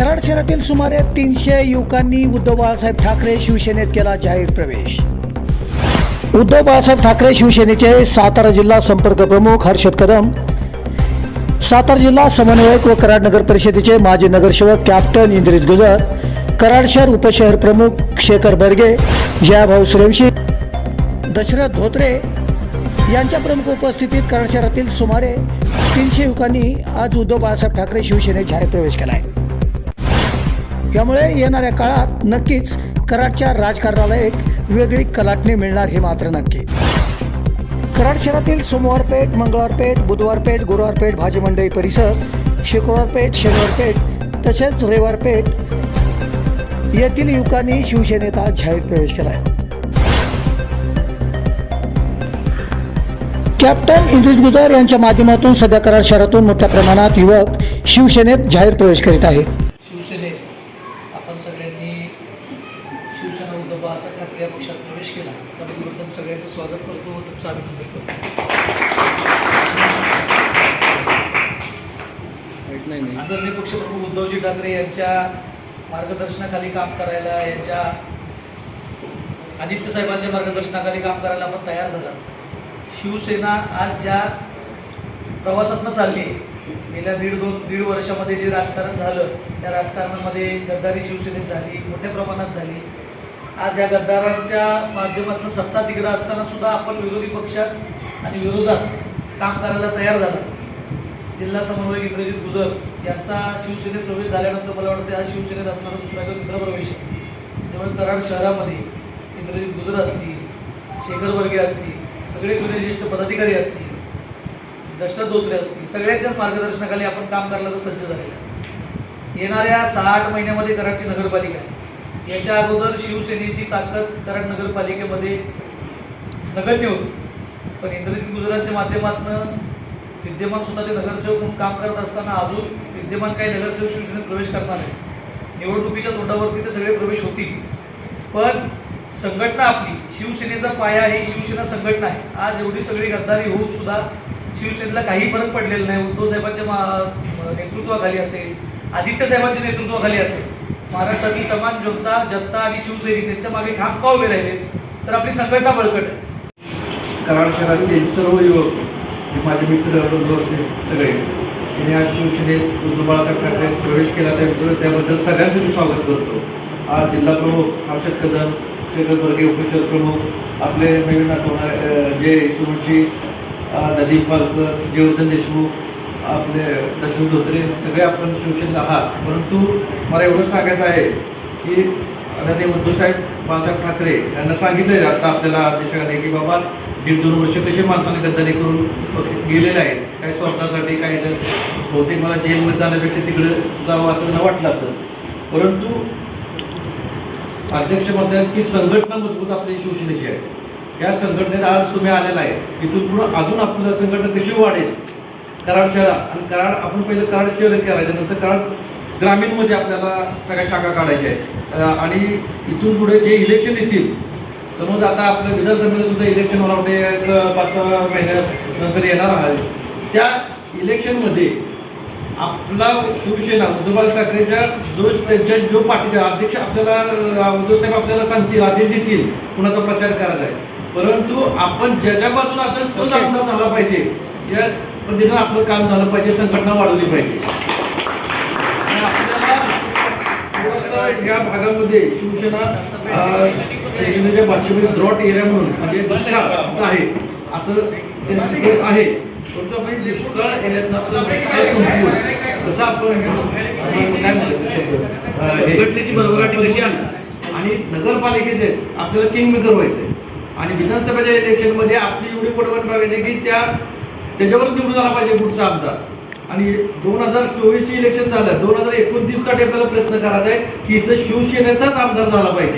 कराड शहरातील सुमारे तीनशे युवकांनी उद्धव बाळासाहेब ठाकरे शिवसेनेत केला जाहीर प्रवेश. उद्धव बाळासाहेब ठाकरे शिवसेनेचे सातारा जिल्हा संपर्क प्रमुख हर्षद कदम सातारा जिल्हा समन्वयक व कराड नगर परिषदेचे माजी नगरसेवक कॅप्टन इंद्रिज गुजर कराड शहर उपशहर प्रमुख शेखर बर्गे जयाभाऊ सुरवशी दशरथ धोत्रे यांच्या प्रमुख उपस्थितीत कराड शहरातील सुमारे तीनशे युवकांनी आज उद्धव बाळासाहेब ठाकरे शिवसेनेत जाहीर प्रवेश केला आहे यामुळे येणाऱ्या काळात नक्कीच कराडच्या राजकारणाला एक वेगळी कलाटणी मिळणार हे मात्र नक्की. कराड शहरातील सोमवारपेठ मंगळवारपेठ बुधवारपेठ गुरुवारपेठ भाजी मंडई परिसर शुक्रवारपेठ शनिवारपेठ तसेच रविवारपेठ येथील युवकांनी शिवसेनेत आज जाहीर प्रवेश केला आहे कॅप्टन इंद्रिज गुजर यांच्या माध्यमातून सध्या कराड शहरातून मोठ्या प्रमाणात युवक शिवसेनेत जाहीर प्रवेश करीत आहेत शिवसेनेत आपण सगळ्यांनी शिवसेना उद्धव बाळासाहेब ठाकरे या पक्षात प्रवेश केला तर मी प्रथम सगळ्यांचं स्वागत तुमचं करतो आदरणीय पक्षप्रमुख उद्धवजी ठाकरे यांच्या मार्गदर्शनाखाली काम करायला यांच्या आदित्य साहेबांच्या मार्गदर्शनाखाली काम करायला आपण तयार झाला. शिवसेना आज ज्या प्रवासातनं चालली गेल्या दीड दोन दीड वर्षामध्ये जे राजकारण झालं त्या राजकारणामध्ये गद्दारी शिवसेनेत झाली मोठ्या प्रमाणात झाली. आज या गद्दारांच्या माध्यमातून सत्ता तिकडं असताना सुद्धा आपण विरोधी पक्षात आणि विरोधात काम करायला तयार झाला. जिल्हा समन्वयक इंद्रजित गुजर यांचा शिवसेनेत प्रवेश झाल्यानंतर मला वाटतं आज शिवसेनेत असणारा दुसरा किंवा दुसरा प्रवेश आहे. त्यामुळे कराड शहरामध्ये इंद्रजित गुजर असतील शेखर वर्गे असतील सगळे जुने ज्येष्ठ पदाधिकारी असतील दशरथ धोत्रे असतील सगळ्यांच्याच मार्गदर्शनाखाली आपण काम करायला तर सज्ज झालेलं आहे. येणाऱ्या सहा आठ महिन्यामध्ये कराडची नगरपालिका आहे. याच्या अगोदर शिवसेनेची ताकद कराड नगरपालिकेमध्ये नगण्य होती. पण इंद्रजित गुजरातच्या माध्यमातून विद्यमान सुद्धा ते नगरसेवक म्हणून काम करत असताना अजून विद्यमान काही नगरसेवक शिवसेनेत प्रवेश करणार आहेत. निवडणुकीच्या तोंडावरती ते सगळे प्रवेश होतील. पण संघटना आपली शिवसेनेचा पाया ही शिवसेना संघटना आहे. आज एवढी सगळी गद्दारी होऊन सुद्धा शिवसेनेला काही फरक पडलेला नाही. उद्धव साहेबांच्या नेतृत्वाखाली असेल आदित्य साहेबांच्या नेतृत्वाखाली असेल. महाराष्ट्रातील तमाम जनता जनता आणि शिवसैनिक त्यांच्या मागे ठाम का उभे राहिले? तर आपली संघटना बळकट आहे. कराड शहरातील सर्व युवक जे माझे मित्र दोस्त सगळे त्यांनी आज शिवसेनेत उद्धव बाळासाहेब ठाकरे प्रवेश केला त्याबद्दल त्याबद्दल सगळ्यांचं मी स्वागत करतो. आज जिल्हा प्रमुख हर्षद कदम शेखर उपनिषद प्रमुख आपले नवीन होणार जे सुरुची नदीम पालकर जयवर्धन देशमुख आपले दशरथ धोत्रे सगळे आपण शिवसेनेत आहात. परंतु मला एवढं सांगायचं आहे की आदरणीय उद्धवसाहेब बाळासाहेब ठाकरे यांना सांगितलंय आता आपल्याला आदेशाने की बाबा दीड दोन वर्ष कसे माणसाने गद्दारी करून गेलेले आहेत. काही स्वार्थासाठी काही जर बहुतेक मला जेलमध्ये जाण्यापेक्षा तिकडं जावं असं मला वाटलं असं परंतु अध्यक्ष म्हणतात की संघटना मजबूत आपली शिवसेनेची आहे. या संघटनेत आज तुम्ही आलेला आहे. इथून पुढे अजून आपलं संघटना कशी वाढेल? कराड शहर आणि कराड आपण पहिलं कराड शहर करायचं नंतर कराड ग्रामीणमध्ये आपल्याला सगळ्या शाखा काढायच्या आहेत. आणि इथून पुढे जे इलेक्शन येतील समज आता आपल्या विधानसभेला सुद्धा इलेक्शन मला वाटते एक पाच सहा महिन्यानंतर येणार आहे. त्या इलेक्शनमध्ये आपला शिवसेना उद्धव ठाकरेच्या जो त्यांच्या जो पार्टीचा अध्यक्ष आपल्याला अं, उद्धव साहेब आपल्याला सांगतील आदेश देतील कुणाचा प्रचार करायचा आहे. परंतु आपण ज्याच्या बाजूला असेल तोच आमदार झाला पाहिजे. या पद्धतीनं आपलं काम झालं पाहिजे संघटना वाढवली पाहिजे. या भागामध्ये शिवसेना शिवसेनेच्या भाषेमध्ये द्रॉट एरिया म्हणून म्हणजे दुष्काळ आहे असं त्यांचं आहे. परंतु आपण दुष्काळ एरियातनं आपलं काय संपवून आपण म्हणतो संघटनेची कशी? आणि नगरपालिकेचे आपल्याला किंग मेकर व्हायचंय. आणि विधानसभेच्या इलेक्शनमध्ये आपली एवढी पडवण बघायची की त्या त्याच्यावर निवडून आला पाहिजे पुढचा आमदार. आणि दोन हजार चोवीसचे इलेक्शन झालं. दोन हजार एकोणतीससाठी आपल्याला प्रयत्न करायचा आहे की इथं शिवसेनेचाच आमदार झाला पाहिजे.